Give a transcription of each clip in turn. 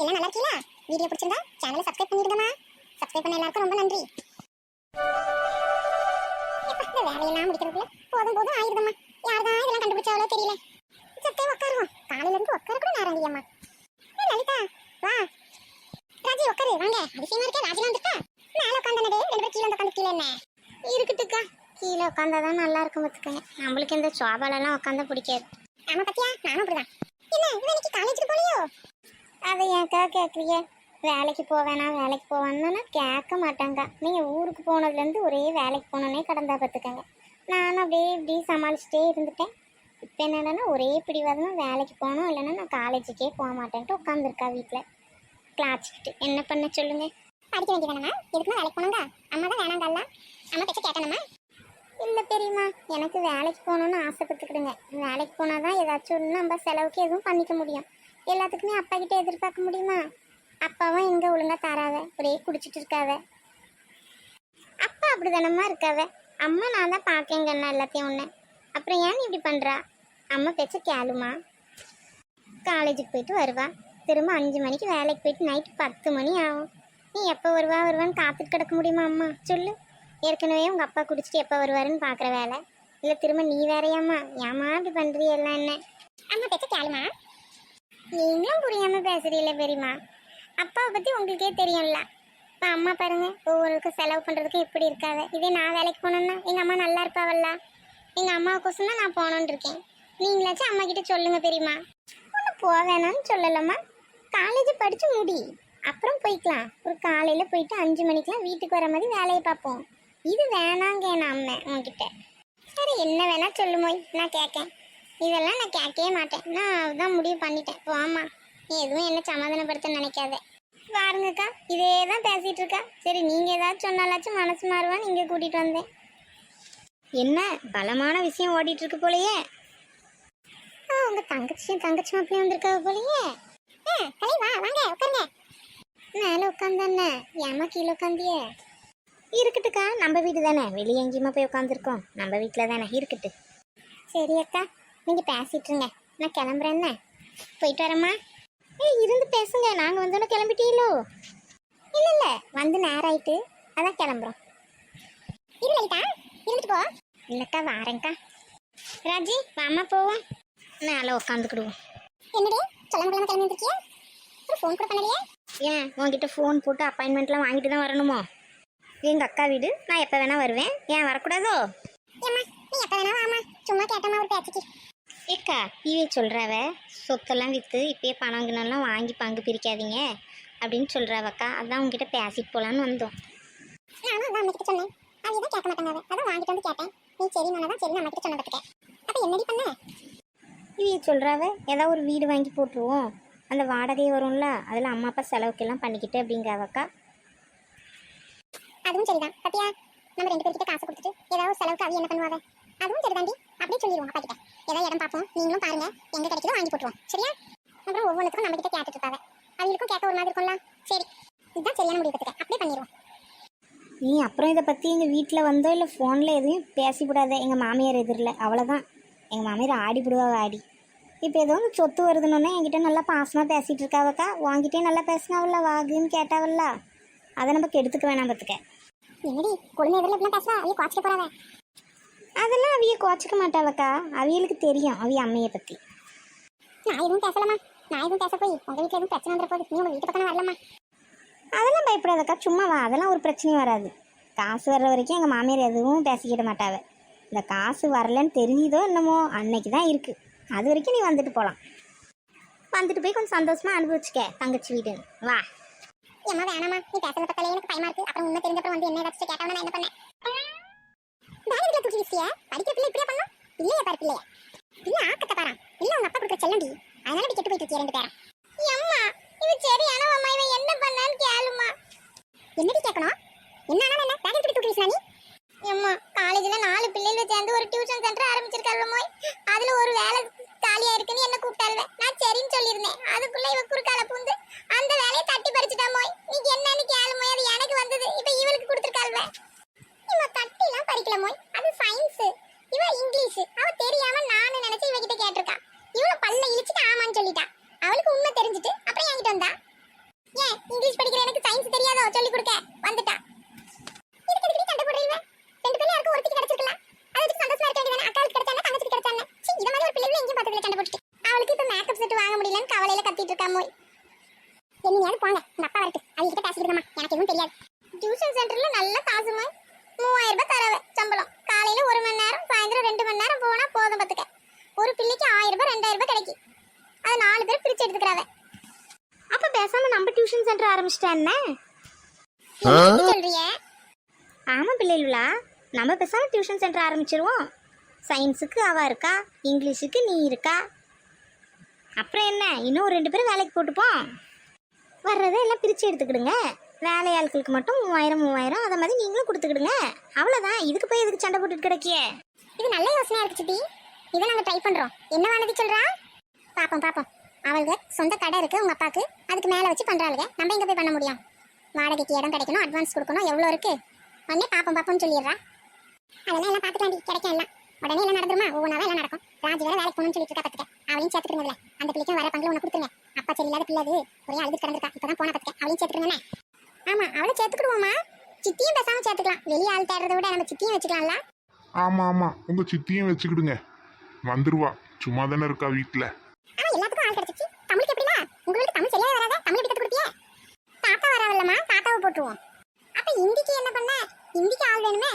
எல்லாம் நல்லா இருக்கீங்களா? வீடியோ பிடிச்சிருந்தா சேனலை சப்ஸ்கிரைப் பண்ணிடுங்கம்மா. சப்ஸ்கிரைப் பண்ண எல்லாருக்கும் ரொம்ப நன்றி. இந்த வேலையெல்லாம் முடிக்கிறதுக்குள்ள போதும் போதும் ஆயிடுதம்மா யார்தான் இதெல்லாம் கண்டுபிடிச்சாவளோ தெரியல. சத்தே உட்காருவோம் காலையில இருந்து உட்கார கூட நேரம் இல்லையம்மா. லலிதா வா. ராஜி உட்காரு வாங்க. அதிசயமா இருக்கே. ராஜிலாம் வந்துட்டா? மேல உட்காந்து ரெண்டு பேரும் கீழே உட்காந்து கீழே என்ன? இருக்கட்டுக்கா கீழே உட்காந்தாதான் நல்லா இருக்கும் பார்த்துக்கங்க. நம்மளுக்கு இந்த சோபாலெல்லாம் உட்காந்தா பிடிக்காது. ஆமா பத்தியா? நானும் அப்படிதான். என்ன இவன் இன்னைக்கு காலேஜுக்கு அதை ஏன்க்கா கேட்குறீங்க வேலைக்கு போவேனா வேலைக்கு போவேன்னா கேட்க மாட்டாங்க நீங்கள் ஊருக்கு போனதுலேருந்து ஒரே வேலைக்கு போனோன்னே கடந்தா பார்த்துக்கங்க நானும் அப்படியே இப்படி சமாளிச்சுட்டே இருந்துட்டேன். இப்போ என்னன்னா ஒரே பிடிவாதமாக வேலைக்கு போகணும் இல்லைன்னா நான் காலேஜுக்கே போக மாட்டேன்ட்டு உட்காந்துருக்கா வீட்டில் கிளாச்சிக்கிட்டு என்ன பண்ண சொல்லுங்க? படிக்க வேண்டியதானம்மா எதுக்குமா வேலைக்கு போனாங்க? அம்மா தான் வேணாங்கல்ல அம்மா பேச்ச கேட்டனம்மா இல்லை பெரியம்மா எனக்கு வேலைக்கு போகணுன்னு ஆசைப்பட்டுக்கிடுங்க. வேலைக்கு போனால் தான் ஏதாச்சும் நம்ம செலவுக்கு எதுவும் பண்ணிக்க முடியும். எல்லாத்துக்குமே அப்பா கிட்ட எதிர்பார்க்க முடியுமா? அப்பாவும் எங்கே ஒழுங்கா தராவ ஒரே குடிச்சிட்டு இருக்காவ அப்பா அப்படிதானம்மா இருக்காவ அம்மா நான் தான் பார்க்கேங்கண்ணா எல்லாத்தையும் ஒன்று அப்புறம் ஏன் இப்படி பண்ணுறா அம்மா பேச்ச கேளுமா. காலேஜுக்கு போயிட்டு வருவா. திரும்ப அஞ்சு மணிக்கு வேலைக்கு போயிட்டு நைட்டு பத்து மணி ஆகும். நீ எப்போ வருவா வருவான்னு காத்துட்டு கிடக்க முடியுமா அம்மா? சொல்லு. ஏற்கனவே உங்கள் அப்பா குடிச்சிட்டு எப்போ வருவாருன்னு பார்க்குற வேலை. இல்லை திரும்ப நீ வேறையாம்மா? ஏம்மா இப்படி பண்ணுறியெல்லாம் என்ன? அம்மா பேச்ச கேளுமா. நீங்களும் புரியாமல் பேசுறீல்ல பெரியம்மா. அப்பாவை பற்றி உங்களுக்கே தெரியும்ல. இப்போ அம்மா பாருங்க ஒவ்வொருக்கும் செலவு பண்ணுறதுக்கு எப்படி இருக்காது. இதே நான் வேலைக்கு போனேன்னா எங்கள் அம்மா நல்லா இருப்பாவல்ல? எங்கள் அம்மாவுக்கோசம் தான் நான் போகணுன்னு இருக்கேன். நீங்களாச்சும் அம்மா கிட்ட சொல்லுங்க பெரியம்மா. ஒன்றும் போவேணான்னு சொல்லலம்மா. காலேஜ் படித்து முடி. அப்புறம் போய்க்கலாம். ஒரு காலையில் போயிட்டு அஞ்சு மணிக்கெலாம் வீட்டுக்கு வர மாதிரி வேலையை பார்ப்போம். இது வேணாங்க நான் அம்மா உங்ககிட்ட சரி என்ன வேணால் சொல்லுமோய். நான் கேட்கேன். இதெல்லாம் நான் கேட்கவே மாட்டேன். நான் அதான் முடிவு பண்ணிட்டேன். போம்மா நீ எதுவும் என்ன சமாதானப்படுத்த நினைக்காத. பாருங்கக்கா இதே தான் பேசிட்டு இருக்கா. சரி நீங்க ஏதாச்சும் சொன்னாலாச்சும் மனசு மாறுவான்னு இங்க கூட்டிட்டு வந்தேன். என்ன பலமான விஷயம் ஓடிட்டு இருக்கு போலயே. ஆ, உங்க தங்கச்சியும் தங்கச்சி மாப்பிளையும் வந்திருக்கா போலயே. ஆ, கலை வா வாங்க உட்காருங்க. மேல உட்காந்தானே ஏமா கீழே உட்காந்தியே இருக்கட்டுக்கா நம்ம வீடு தானே. வெளியே எங்கேயுமா போய் உட்காந்துருக்கோம் நம்ம வீட்டில் தானே இருக்கட்டு. சரி அக்கா. நீங்கள் பேசிட்டுருங்க. நான் கிளம்புறேன் என்ன போயிட்டு வரேம்மா. ஏய் இருந்து பேசுங்க. நாங்கள் வந்தோன்னே கிளம்பிட்டீங்களோ? இல்லை இல்லை. வந்து நேரம் ஆயிட்டு அதான் கிளம்புறோம். இரு லலிதா. இருந்துட்டு போ. இல்லைக்கா வாரேங்க்கா ராஜி வாமா போவோம். மேலே உட்காந்துக்கிடுவோம் என்னடி? சொல்ல கிளம்ப கிளம்பி வந்துருக்கியா ஒரு ஃபோன் கூட பண்ணலையே? ஏன்? உங்ககிட்ட ஃபோன் போட்டு அப்பாயின்மெண்ட்லாம் வாங்கிட்டு தான் வரணுமோ? எங்கள் அக்கா வீடு? நான் எப்போ வேணால் வருவேன். ஏன் வரக்கூடாதோ? ஏம்மா நீ எப்போ வேணா வாமா சும்மா கேட்டமா ஒரு பேச்சுக்கு. ஏக்கா இவே சொல்கிறாவ சொத்தெல்லாம் விற்று இப்பயே பணம் கிணம்லாம் வாங்கி பங்கு பிரிக்காதீங்க அப்படின்னு சொல்கிறாவக்கா அதான் உங்ககிட்ட பேசிட்டு போகலான்னு வந்தோம். நானும் அதான் அம்மா சொன்னேன். அவங்க தான் கேட்க மாட்டாங்க அதான் வாங்கிட்டு வந்து கேட்டேன். நீ சரி நான் தான் சரி கிட்ட சொன்னதுக்கு அப்போ என்னடி பண்ண? இவே சொல்கிறாவ ஏதாவது ஒரு வீடு வாங்கி போட்டுருவோம். அந்த வாடகை வரும்ல அதில் அம்மா அப்பா செலவுக்கெல்லாம் பண்ணிக்கிட்டு அப்படிங்கிறாவக்கா. அதுவும் சரிதான். பத்தியா? நம்ம ரெண்டு பேர்கிட்ட காசு கொடுத்துட்டு ஏதாவது செலவுக்கு அவ என்ன பண்ணுவாங்க அதுவும் சரிதாண்டி. அப்படியே சொல்லிடுவோம் அப்பா கிட்ட. ஏதாவது இடம் பார்ப்போம். நீங்களும் பாருங்க. எங்க கிடைக்குதோ வாங்கி போட்டுருவோம். சரியா? அப்புறம் ஒவ்வொன்றுக்கும் நம்ம கிட்ட கேட்டுட்டு இருக்காங்க அவங்களுக்கும் கேட்க ஒரு மாதிரி இருக்கும்ல? சரி. இதுதான் சரியான முடிவு அப்படியே பண்ணிடுவோம் நீ அப்புறம் இதை பற்றி எங்கள் வீட்டில் வந்தோ இல்லை ஃபோனில் எதுவும் பேசிவிடாத. எங்கள் மாமியார் எதிரில் அவ்வளோதான் எங்கள் மாமியார் ஆடி விடுவா ஆடி. இப்போ ஏதோ ஒன்று சொத்து வருதுன்னு என்கிட்ட நல்லா பாசமாக பேசிகிட்டு இருக்காவக்கா. வாங்கிட்டே நல்லா பேசினாவல்ல வாகுன்னு கேட்டாவல்ல. அதை நம்ம கெடுத்துக்க வேணாம் பார்த்துக்க என்னடி குழந்தை எதிரில் எப்படிலாம் பேசுவா? அவைய குவாச்சிக்க போறாவ அதெல்லாம் அவிய குவாச்சிக்க மாட்டாவக்கா அவியலுக்கு தெரியும் அவிய அம்மையை பற்றி நான் எதுவும் பேசலாமா நான் எதுவும் பேச போய் உங்கள் வீட்டில் எதுவும் பிரச்சனை வந்துட போகுது. நீ உங்கள் வீட்டு பக்கம் வரலாமா அதெல்லாம் பயப்படாதக்கா சும்மா வா. அதெல்லாம் ஒரு பிரச்சனையும் வராது. காசு வர்ற வரைக்கும் எங்கள் மாமியார் எதுவும் பேசிக்கிட மாட்டாவ. இந்த காசு வரலன்னு தெரியுதோ என்னமோ அன்னைக்கு தான் இருக்குது அது வரைக்கும் நீ வந்துட்டு போகலாம் வந்துட்டு போய் கொஞ்சம் சந்தோஷமா அனுபவிச்சுக்க தங்கச்சி வீடுன்னு. வா. ஏமா வேணாமா நீ பேசுறத பார்த்தாலே எனக்கு பயமா இருக்கு. அப்புறம் உண்மை தெரிஞ்சப்பறம் வந்து என்ன ஏதாச்சும் கேட்டவன நான் என்ன பண்ணேன்? பேரத்துல தூக்கி படிக்கிற பிள்ளை இப்படியா பண்ணலாம் இல்லையே பாரு பிள்ளைய. இல்ல ஆக்கத்தை பாரா. இல்ல உங்க அப்பா கொடுக்குற செல்லண்டி. அதனால இப்படி கெட்டு போயிட்டு இருக்கிய ரெண்டு பேரும்? அம்மா இது சரியான அம்மா இவன் என்ன பண்ணான்னு கேளுமா. என்னடி கேட்கணும் என்ன ஆனா என்ன? பேக்கெட் தூக்கி வீசினா நீ? அம்மா காலேஜ்ல நாலு பிள்ளைகள் சேர்ந்து ஒரு டியூஷன் சென்டர் ஆரம்பிச்சிருக்காள் மோய் அதுல ஒரு வேலை காலியா இருக்குன்னு என்ன கூப்பிட்டாள்வ நான் சரின்னு சொல்லியிருந்தேன் அதுக்குள்ள இவ குறுக்கால பூந்து அந்த வேலையை தட்டி பறிச்சுட்டா மோய் நீ என்னன்னு கேளு மோய் அது எனக்கு வந்தது இப்ப இவளுக்கு கொடுத்துருக்காள்வ இவ தட்டி எல்லாம் பறிக்கல மோய் அது சயின்ஸ் இவ இங்கிலீஷ் அவ தெரியாம நானு நினைச்சு இவகிட்ட கேட்டிருக்கா இவள பல்ல இழிச்சிட்டு ஆமான்னு சொல்லிட்டா அவளுக்கு உண்மை தெரிஞ்சுட்டு அப்புறம் என்கிட்ட இங்கிலீஷ் படிக்கிற எனக்கு சயின்ஸ் தெரியாதோ சொல்லி கொடுக்க வந்துட்டா இதுக்கு எதுக்கு சண்டை போடுறீங்க ரெண்டு பேரும் யாருக்கும் ஒருத்திக்கு கிடைச்சிருக்கலாம் அது வச்சு சந்தோஷமா இருக்க வேண்டியதானே அக்காவுக்கு கிடைச்சானே தங்கச்சிக்கு கிடைச்சானே சீ இத மாதிரி ஒரு பிள்ளைகளை எங்கேயும் பார்த்ததுல சண்டை போட்டுட்டு அவளுக்கு இப்ப மேக்கப் செட் வாங்க முடியலன்னு கவலையில கத்திட்டு இருக்கா மோய் என்னையாவது போங்க உங்க அப்பா வரட்டு அவங்க கிட்ட பேசிக்கிட்டமா எனக்கு எதுவும் தெரியாது டியூஷன் சென்டர்ல நல்ல காசுமா மூவாயிரம் ரூபாய் தரவ சம்பளம் காலையில ஒரு மணி நேரம் சாயந்தரம் ரெண்டு மணி நேரம் போனா போதும் பத்துக்க ஒரு பிள்ளைக்கு ஆயிரம் ரூபாய் ரெண்டாயிரம் ரூபாய் கிடைக்கும் அது நாலு பேர் பிரிச்சு எடுத்துக்கிறாவ அப்ப பேசாம நம்ம டியூஷன் சென்டர் ஆரம்பிச்சிட்டா என்ன? என்ன சொல்றிய ஆமா பிள்ளைகளா நம்ம பேசாம டியூஷன் சென்டர் ஆரம்பிச்சிருவோம். சயின்ஸுக்கு அவ இருக்கா? இங்கிலீஷுக்கு நீ இருக்கா? அப்புறம் என்ன? இன்னும் ஒரு ரெண்டு பேரும் வேலைக்கு போட்டுப்போம். வர்றதை எல்லாம் பிரித்து எடுத்துக்கிடுங்க. வேலையாட்களுக்கு மட்டும் மூவாயிரம் மூவாயிரம். அதை மாதிரி நீங்களும் கொடுத்துக்கிடுங்க. அவ்வளோதான் இதுக்கு போய் எதுக்கு சண்டை போட்டுட்டு கிடைக்கியே? இது நல்ல யோசனையா இருக்கு சித்தி. இதை நாங்க ட்ரை பண்றோம். என்ன வானதி சொல்றா? பாப்போம் பாப்போம். அவளுக்கு சொந்த கடை இருக்கு உங்க அப்பாக்கு. அதுக்கு மேல வச்சு பண்றாளுங்க. நம்ம எங்க போய் பண்ண முடியும்? வாடகைக்கு இடம் கிடைக்கணும் அட்வான்ஸ் கொடுக்கணும் எவ்வளோ இருக்கு? உடனே பாப்போம் பாப்போம்னு சொல்லிடுறா. அதெல்லாம் எல்லாம் பாத்துக்கலாம் கிடைக்கும் எல்லாம். உடனே எல்லாம் நடந்துருமா? ஒவ்வொன்றா எல்லாம் நடக்கும். ராஜி வேற வேலைக்கு போகணும்னு சொல்லிட்டு இருக்கா பாத்துக்க. அவளையும் சேர்த்துக்கிறதுல அந்த பிள்ளைக்கும் வர பங்குல ஒன்று கொடுத்துருங்க. அப்பா சரியில்லாத பிள்ளை அது. ஒரே அழுது கிடந்திருக்கா. இப்பதான் போன பாத்துக்க. அவளையும் சேர்த்துக்கிறேன் ஆமா அவளை சேர்த்துக்கிடுவோமா? சித்தியும் பேசாம சேர்த்துக்கலாம். வெளியே ஆள் தேடுறத விட நம்ம சித்தியும் வச்சுக்கலாம்ல. ஆமா ஆமா. உங்க சித்தியும் வச்சுக்கிடுங்க. வந்துருவா. சும்மா தானே இருக்கா வீட்டுல ஆனா எல்லாத்துக்கும் ஆள் கிடைச்சிச்சு தமிழுக்கு எப்படிமா உங்களுக்கு தமிழ் சரியா வராதா தமிழ் எப்படி கத்து கொடுப்பியே தாத்தா வராவில்லம்மா தாத்தாவை போட்டுருவோம் அப்ப ஹிந்திக்கு என்ன பண்ண ஹிந்திக்கு ஆள் வேணுமே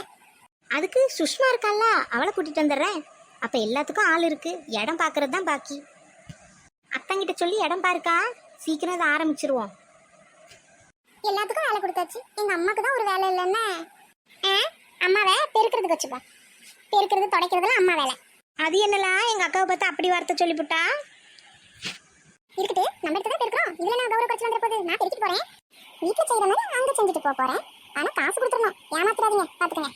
அதுக்கு சுஷ்மா இருக்கால்ல அவளை கூட்டிட்டு வந்துடுறேன். அப்போ எல்லாத்துக்கும் ஆள் இருக்கு. இடம் பார்க்கறது தான் பாக்கி. அத்தங்கிட்ட சொல்லி இடம் பாருக்கா. சீக்கிரம் இதை ஆரம்பிச்சிருவோம். எல்லாத்துக்கும் வேலை கொடுத்தாச்சு. எங்க அம்மாக்கு தான் ஒரு வேலை இல்லைன்னா. அம்மாவை பெருக்கிறதுக்கு வச்சுப்போம் பெருக்கிறது துடைக்கிறதுலாம் அம்மா வேலை. அது என்னலாம் எங்க அக்காவை பார்த்து அப்படி வார்த்தை சொல்லிவிட்டா இருக்குது நம்ம இடத்துல தான் பெருக்கிறோம். இதுல நான் கௌரவ குறைச்சு வந்துட போகுது நான் பெருக்கிட்டு போறேன். வீட்டுல செய்யற மாதிரி அங்க செஞ்சுட்டு போக போறேன். ஆனா காசு கொடுத்துடணும். ஏமாத்துறாதீங்க பாத்துக்கங்க.